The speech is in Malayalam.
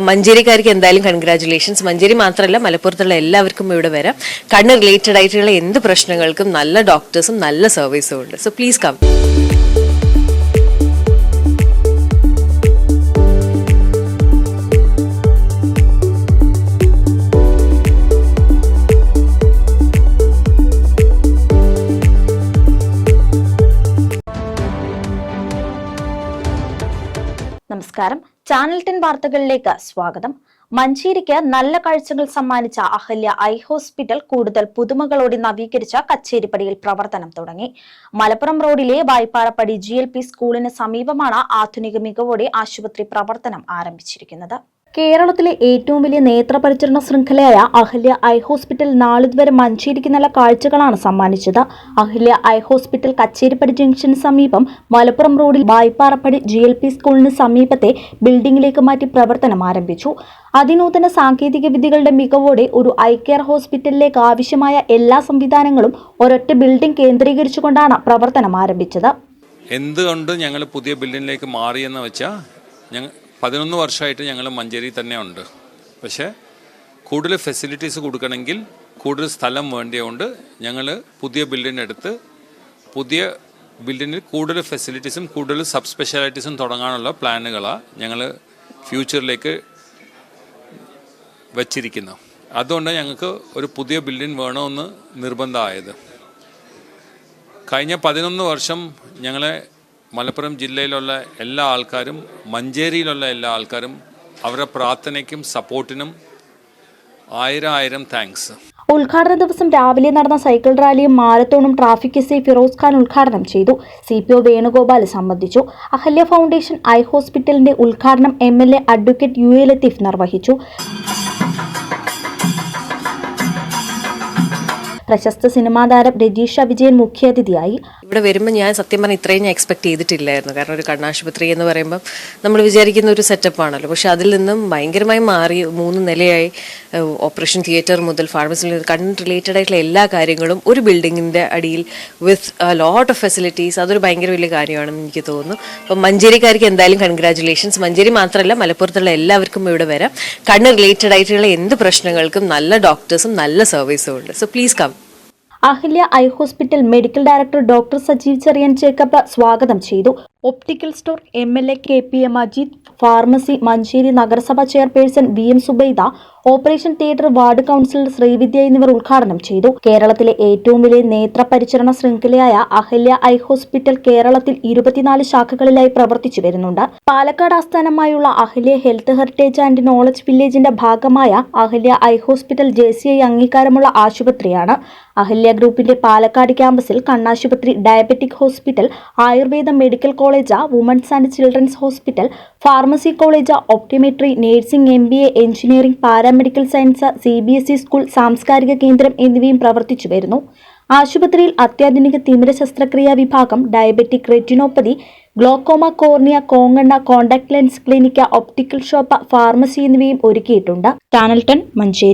മഞ്ചേരിക്കാർക്ക് എന്തായാലും കൺഗ്രാറ്റുലേഷൻസ് മഞ്ചേരി മാത്രമല്ല മലപ്പുറത്തുള്ള എല്ലാവർക്കും ഇവിടെ വരാം. കണ്ണ് റിലേറ്റഡ് ആയിട്ടുള്ള എന്ത് പ്രശ്നങ്ങൾക്കും നല്ല ഡോക്ടേഴ്സും നല്ല സർവീസും ഉണ്ട്. സോ പ്ലീസ് കം നമസ്കാരം. ചാനൽ ടെൻ വാർത്തകളിലേക്ക് സ്വാഗതം. മഞ്ചേരിക്ക് നല്ല കാഴ്ചകൾ സമ്മാനിച്ച അഹല്യ ഐ ഹോസ്പിറ്റൽ കൂടുതൽ പുതുമകളോടെ നവീകരിച്ച കച്ചേരിപ്പടിയിൽ പ്രവർത്തനം തുടങ്ങി. മലപ്പുറം റോഡിലെ വായ്പാറപ്പടി ജി സ്കൂളിന് സമീപമാണ് ആധുനിക മികവോടെ ആശുപത്രി പ്രവർത്തനം ആരംഭിച്ചിരിക്കുന്നത്. കേരളത്തിലെ ഏറ്റവും വലിയ നേത്രപരിചരണ ശൃംഖലയായ അഹല്യ ഐ ഹോസ്പിറ്റൽ നാളിതുവരെ മഞ്ചേരിക്ക് നല്ല കാഴ്ചകളാണ് സമ്മാനിച്ചത്. അഹല്യ ഐ ഹോസ്പിറ്റൽ കച്ചേരിപ്പടി ജംഗ്ഷന് സമീപം മലപ്പുറം റോഡിൽ വായ്പാറപ്പടി ജി എൽ പി സ്കൂളിന് സമീപത്തെ ബിൽഡിംഗിലേക്ക് മാറ്റി പ്രവർത്തനം ആരംഭിച്ചു. അതിനൂതന സാങ്കേതിക വിദ്യകളുടെ മികവോടെ ഒരു ഐ കെയർ ഹോസ്പിറ്റലിലേക്ക് ആവശ്യമായ എല്ലാ സംവിധാനങ്ങളും ഒരൊറ്റ ബിൽഡിംഗ് കേന്ദ്രീകരിച്ചുകൊണ്ടാണ് പ്രവർത്തനം ആരംഭിച്ചത്. എന്തുകൊണ്ട് ഞങ്ങൾ പുതിയ ബിൽഡിങ്ങിലേക്ക് മാറിയെന്ന് വെച്ചാൽ പതിനൊന്ന് വർഷമായിട്ട് ഞങ്ങൾ മഞ്ചേരി തന്നെ ഉണ്ട്. പക്ഷേ കൂടുതൽ ഫെസിലിറ്റീസ് കൊടുക്കണമെങ്കിൽ കൂടുതൽ സ്ഥലം വേണ്ടിയതുകൊണ്ട് ഞങ്ങൾ പുതിയ ബിൽഡിംഗ് എടുത്ത് പുതിയ ബിൽഡിങ്ങിൽ കൂടുതൽ ഫെസിലിറ്റീസും കൂടുതൽ സബ് സ്പെഷ്യാലിറ്റീസും തുടങ്ങാനുള്ള പ്ലാനുകളാണ് ഞങ്ങൾ ഫ്യൂച്ചറിലേക്ക് വച്ചിരിക്കുന്നത്. അതുകൊണ്ട് ഞങ്ങൾക്ക് ഒരു പുതിയ ബിൽഡിംഗ് വേണമെന്ന് നിർബന്ധമായത്. കഴിഞ്ഞ പതിനൊന്ന് വർഷം ഞങ്ങളെ മലപ്പുറം ജില്ലയിലുള്ള എല്ലാ ആൾക്കാരും മഞ്ചേരിയിലുള്ള എല്ലാ ആൾക്കാരും അവരുടെ പ്രാർത്ഥനയ്ക്കും സപ്പോർട്ടിനും ആയിരം ആയിരം താങ്ക്സ് ഉദ്ഘാടന ദിവസം രാവിലെ നടന്ന സൈക്കിൾ റാലിയും മാരത്തോണും traffic S I Firoz Khan ഉദ്ഘാടനം ചെയ്തു. സി പി ഒ വേണുഗോപാൽ സംബന്ധിച്ചു. അഹല്യ ഫൗണ്ടേഷൻ ഐ ഹോസ്പിറ്റലിന്റെ ഉദ്ഘാടനം M L A advocate U A Latheef നിർവഹിച്ചു. പ്രശസ്ത സിനിമാ താരം രജീഷ വിജയൻ മുഖ്യാതിഥിയായി. ഇവിടെ വരുമ്പോൾ ഞാൻ സത്യം പറഞ്ഞാൽ ഇത്രയും ഞാൻ എക്സ്പെക്ട് ചെയ്തിട്ടില്ലായിരുന്നു. കാരണം ഒരു കണ്ണാശുപത്രി എന്ന് പറയുമ്പോൾ നമ്മൾ വിചാരിക്കുന്ന ഒരു സെറ്റപ്പ് ആണല്ലോ. പക്ഷെ അതിൽ നിന്നും ഭയങ്കരമായി മാറി മൂന്ന് നിലയായി ഓപ്പറേഷൻ തിയേറ്റർ മുതൽ ഫാർമസി കണ്ണ് റിലേറ്റഡ് ആയിട്ടുള്ള എല്ലാ കാര്യങ്ങളും ഒരു ബിൽഡിങ്ങിന്റെ അടിയിൽ വിത്ത് ലോട്ട് ഓഫ് ഫെസിലിറ്റീസ് അതൊരു ഭയങ്കര വലിയ കാര്യമാണെന്ന് എനിക്ക് തോന്നുന്നു. അപ്പം മഞ്ചേരിക്കാർക്ക് എന്തായാലും കൺഗ്രാറ്റുലേഷൻസ് മഞ്ചേരി മാത്രമല്ല മലപ്പുറത്തുള്ള എല്ലാവർക്കും ഇവിടെ വരാം. കണ്ണ് റിലേറ്റഡ് ആയിട്ടുള്ള എന്ത് പ്രശ്നങ്ങൾക്കും നല്ല ഡോക്ടേഴ്സും നല്ല സർവീസും ഉണ്ട്. So please come Ahalya eye hospital medical director doctor Sajeev Cherian Jacob സ്വാഗതം ചെയ്തു. Optical store M L A K P M Ajith pharmacy Manjeri നഗരസഭാ chairperson V M Zubaida operation theatre ward councillor Sreevidya എന്നിവർ ഉദ്ഘാടനം ചെയ്തു. കേരളത്തിലെ ഏറ്റവും വലിയ നേത്ര പരിചരണ ശൃംഖലയായ അഹല്യ ഐ ഹോസ്പിറ്റൽ കേരളത്തിൽ ഇരുപത്തിനാല് ശാഖകളിലായി പ്രവർത്തിച്ചു വരുന്നുണ്ട്. പാലക്കാട് ആസ്ഥാനമായുള്ള Ahalya health heritage and knowledge വില്ലേജിന്റെ ഭാഗമായ Ahalya eye hospital J C I അംഗീകാരമുള്ള ആശുപത്രിയാണ്. അഹല്യ ഗ്രൂപ്പിന്റെ പാലക്കാട് ക്യാമ്പസിൽ കണ്ണാശുപത്രി diabetic hospital Ayurveda medical college women's and children's hospital pharmacy college optometry nursing M B A engineering paramedical science C B S E school സാംസ്കാരിക കേന്ദ്രം എന്നിവയും പ്രവർത്തിച്ചു വരുന്നു. ആശുപത്രിയിൽ അത്യാധുനിക തിമിര ശസ്ത്രക്രിയാ വിഭാഗം diabetic retinopathy glaucoma cornea കോങ്ങണ്ണ contact lens clinic optical shop pharmacy എന്നിവയും ഒരുക്കിയിട്ടുണ്ട്. Channel ten Manjeri.